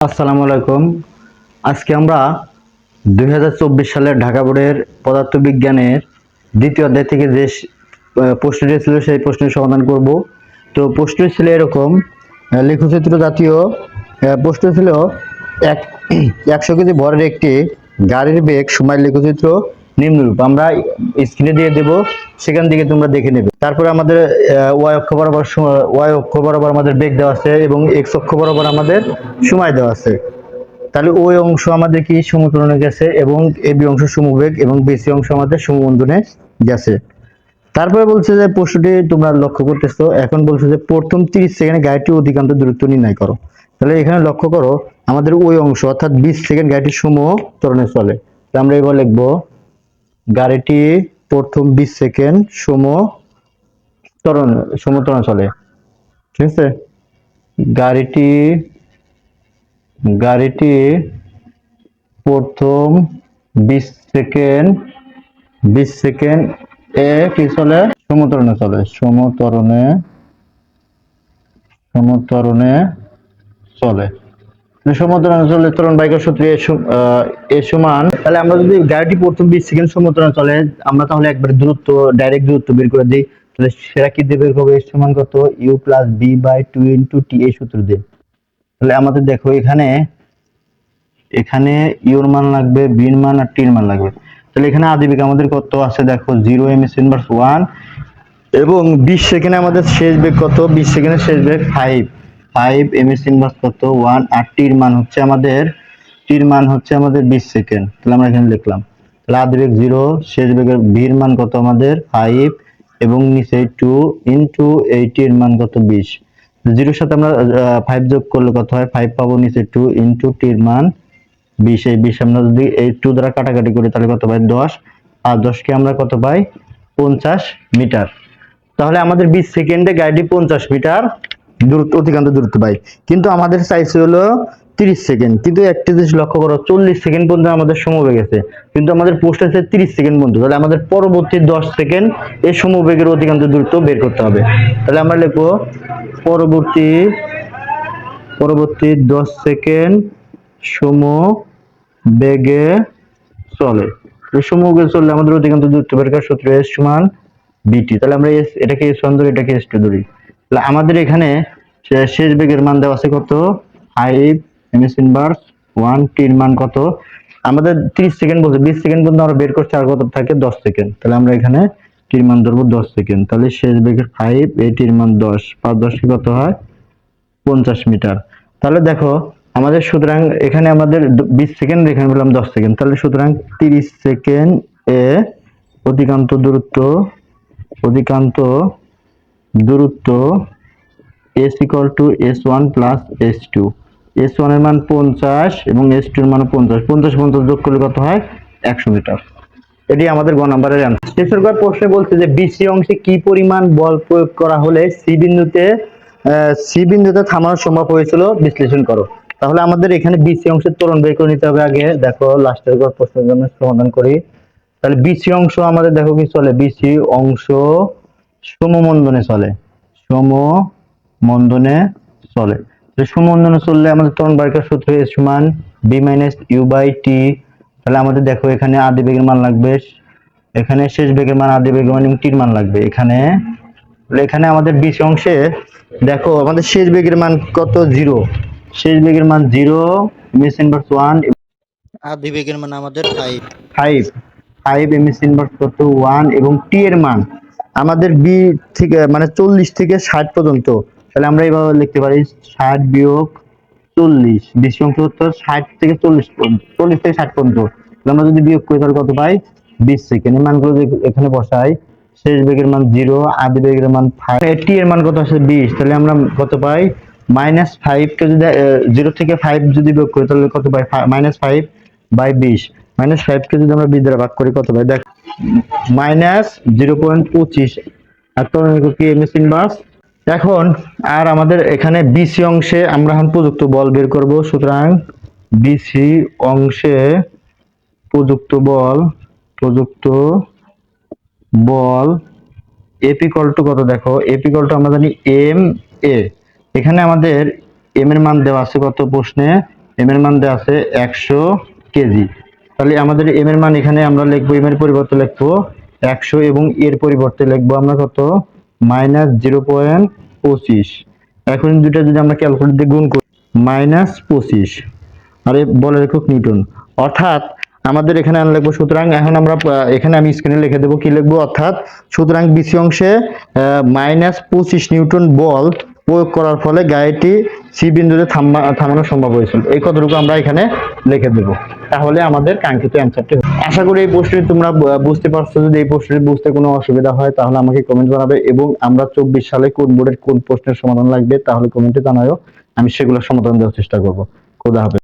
আসসালামু আলাইকুম। আজকে আমরা দুই হাজার চব্বিশ সালের ঢাকা বোর্ডের পদার্থবিজ্ঞানের দ্বিতীয় অধ্যায় থেকে যে প্রশ্নটি ছিল সেই প্রশ্নের সমাধান করব। তো প্রশ্ন ছিল এরকম লিখুচিত্র জাতীয় প্রশ্ন ছিল এক একশো কেজি ভরের একটি গাড়ির বেগ সময় লেখচিত্র নিম্নরূপ। আমরা স্ক্রিনে দিয়ে দেব, সেখান থেকে তোমরা দেখে নেবে। তারপরে আমাদের ওয়াই অক্ষ বরাবর ওয়াই অক্ষ বরাবর আমাদের বেগ দেওয়া আছে এবং এক্স অক্ষ বরাবর আমাদের সময় দেওয়া আছে। তাহলে ওই অংশ আমাদের কি? সমতুলনে গেছে এবং এ বি অংশ সমবেগ এবং বিসি অংশ আমাদের সমবন্ধনে গেছে। তারপরে বলছে যে প্রশ্নটি তোমরা লক্ষ্য করতেছো, এখন বলছে যে প্রথম 30 সেকেন্ডে গাড়িটি অধিকান্ত দূরত্ব নির্ণয় করো। তাহলে এখানে লক্ষ্য করো, আমাদের ওই অংশ অর্থাৎ 20 সেকেন্ড গাড়িটি সমূহ ত্বরণে চলে আমরা এবার লিখব গাড়িটি প্রথম 20 সেকেন্ড সম ত্বরণ সমতরণে চলে। ঠিক আছে? গাড়িটি গাড়িটি প্রথম বিশ সেকেন্ড বিশ সেকেন্ড এ কি চলে? সমতরণে চলে। সমতরণে সমতরণে চলে। আমাদের দেখো এখানে এখানে ইউর মান লাগবে বির মান আর টির মান লাগবে। তাহলে এখানে আদিবিক আমাদের কত আছে? দেখো জিরো এম এস ওয়ান এবং বিশ সেকেন্ডে আমাদের শেষ বেগ কত? বিশ সেকেন্ডের শেষ বেগ five five m s inverse কত ওয়ান আর টির মান হচ্ছে আমাদের টির মান হচ্ছে আমাদের বিশ সেকেন্ড। তাহলে আমরা এখানে লিখলাম, তাহলে আদিবেগ জিরো শেষ বেগের ভির মান কত আমাদের? ফাইভ এবং নিচে টু ইন্টু এইটির মান কত বিশ? জিরোর সাথে আমরা ফাইভ যোগ করলে কত হয়? ফাইভ পাবো নিচে টু ইন্টু টির মান বিশ। এই বিশ আমরা যদি এই টু দ্বারা কাটাকাটি করি, তাহলে কত পাই? দশ। আর দশকে আমরা কত পাই? পঞ্চাশ মিটার। তাহলে আমাদের বিশ সেকেন্ডে গাড়িটি পঞ্চাশ মিটার। দূরত্ব, অতিক্রান্ত দূরত্ব পাই কিন্তু আমাদের চাইছে হলো তিরিশ সেকেন্ড কিন্তু একটা জিনিস লক্ষ্য করো, চল্লিশ সেকেন্ড পর্যন্ত আমাদের সময় আছে কিন্তু আমাদের পোস্ট আছে তিরিশ সেকেন্ড পর্যন্ত। তাহলে আমাদের পরবর্তী দশ সেকেন্ড এই সমবেগের অতিক্রান্ত দূরত্ব বের করতে হবে। তাহলে আমরা লিখব পরবর্তী পরবর্তী দশ সেকেন্ড সম বেগে চলে। সমবেগে চললে আমাদের অধিকাংশ দূরত্ব বের করার সূত্র এস সমান বিটি তাহলে আমরা এস এটাকে এস ওয়ান ধরি, এটাকে এস টু ধরি। আমাদের এখানে শেষ বেগের মান দেওয়া আছে কত? Five m s inverse one টির মান কত? আমাদের তিরিশ সেকেন্ড বলছে, বিশ সেকেন্ড পর্যন্ত আমরা বের করছি, আর কত থাকে? দশ সেকেন্ড তাহলে আমরা এখানে টির মান ধরবো দশ সেকেন্ড তাহলে শেষ বেগের ফাইভ এই টির মান দশ। পাঁচ দশকে কত হয়? পঞ্চাশ মিটার। তাহলে দেখো, আমাদের সুতরাং এখানে আমাদের বিশ সেকেন্ড এখানে বললাম দশ সেকেন্ড তাহলে সুতরাং তিরিশ সেকেন্ড এ অধিকান্ত দূরত্ব, অধিকান্ত দূরত্ব S equal to S one plus S two S ওয়ানের মান পঞ্চাশ এবং এস টু এর মান পঞ্চাশ। পঞ্চাশ পঞ্চাশ যোগ করলে কত হয়? একশো মিটার। এটি আমাদের গ নাম্বারের অ্যান্সার শেষের প্রশ্নে বলছে যে বিসি অংশে কি পরিমাণ বল প্রয়োগ করা হলে সি বিন্দুতে সি বিন্দুতে থামানো সম্ভব হয়েছিল? বিশ্লেষণ করো। তাহলে আমাদের এখানে বিসি অংশের ত্বরণ বের করে নিতে হবে আগে। দেখো লাস্টের ঘর প্রশ্নের জন্য সমাধান করি। তাহলে বিসি অংশ আমাদের দেখো কি চলে? বিসি অংশ সমমন্দনে চলে। সমমন্দনে চলে। সমমন্দনে চললে আমাদের ত্বরণ বারিকার সূত্র এস সমান V minus U by T তাহলে আমাদের দেখো এখানে আদি বেগের মান লাগবে। এখানে শেষ বেগের মান আদি বেগের মান এবং টির মান লাগবে। এখানে এখানে আমাদের বিশ অংশে দেখো আমাদের শেষ বেগের মান কত? জিরো শেষ বেগের মান জিরো মিস ইনভার্স ওয়ান আদি বেগের মান আমাদের five five five m s inverse কত? ওয়ান এবং টি এর মান। আমাদের বি থেকে মানে চল্লিশ থেকে ষাট পর্যন্ত। তাহলে আমরা এইভাবে লিখতে পারি, ষাট বিয়োগ চল্লিশ, বেশি হতো ষাট থেকে চল্লিশ চল্লিশ থেকে ষাট পর্যন্ত। আমরা যদি বিয়োগ করি, তাহলে কত পাই? বিশ সেকেন্ড। এই মানগুলো এখানে বসাই, শেষ বেগের মান জিরো, আদি বেগের মান ফাইভ টি এর মান কত আছে বিশ। তাহলে আমরা কত পাই? মাইনাস ফাইভ কে যদি জিরো থেকে ফাইভ যদি বিয়োগ করি, তাহলে কত পাই? মাইনাস ফাইভ বাই বিশ। মাইনাস ফাইভ কে যদি আমরা বিশ দ্বারা ভাগ করি, কত পাই? দেখ মাইনাস জিরো পয়েন্ট পঁচিশ। আর তোর কি? ইনভার্স এখন আর আমাদের এখানে বিসি অংশে আমরা এখন প্রযুক্ত বল বের করব। সুতরাং বিসি অংশে প্রযুক্ত বল প্রযুক্ত বল এপিকল টু কত দেখো? এপিকল টু আমরা জানি এম এ। এখানে আমাদের এম এর মান দেওয়া আছে কত প্রশ্নে? এম এর মান দেওয়া আছে একশো কেজি। তাহলে আমাদের এম এর মান এখানে আমরা লিখব এম এর পরিবর্তে লিখব একশো এবং এর পরিবর্তে লিখব আমরা কত? মাইনাস জিরো পয়েন্ট পঁচিশ। এখন দুটা যদি আমরা ক্যালকুলেট দিয়ে গুণ করি, মাইনাস পঁচিশ। আর বলের একক নিউটন। অর্থাৎ আমাদের এখানে আন লিখব, সুতরাং এখন আমরা এখানে আমি স্ক্রিনে লিখে দেবো, কি লিখব? অর্থাৎ সুতরাং বিসি অংশে মাইনাস পঁচিশ নিউটন বল প্রয়োগ করার ফলে গাড়িটি সি বিন্দুতে থামানো সম্ভব হয়েছিল। এই কতটুকু আমরা এখানে লিখে দেব? তাহলে আমাদের কাঙ্ক্ষিত অ্যান্সারটি আশা করি এই প্রশ্নটি তোমরা বুঝতে পারছ। যদি এই প্রশ্নটি বুঝতে কোনো অসুবিধা হয়, তাহলে আমাকে কমেন্ট জানাবে এবং আমরা চব্বিশ সালে কোন বোর্ডের কোন প্রশ্নের সমাধান লাগবে, তাহলে কমেন্টে জানাও আমি সেগুলোর সমাধান দেওয়ার চেষ্টা করব। খোদা হবে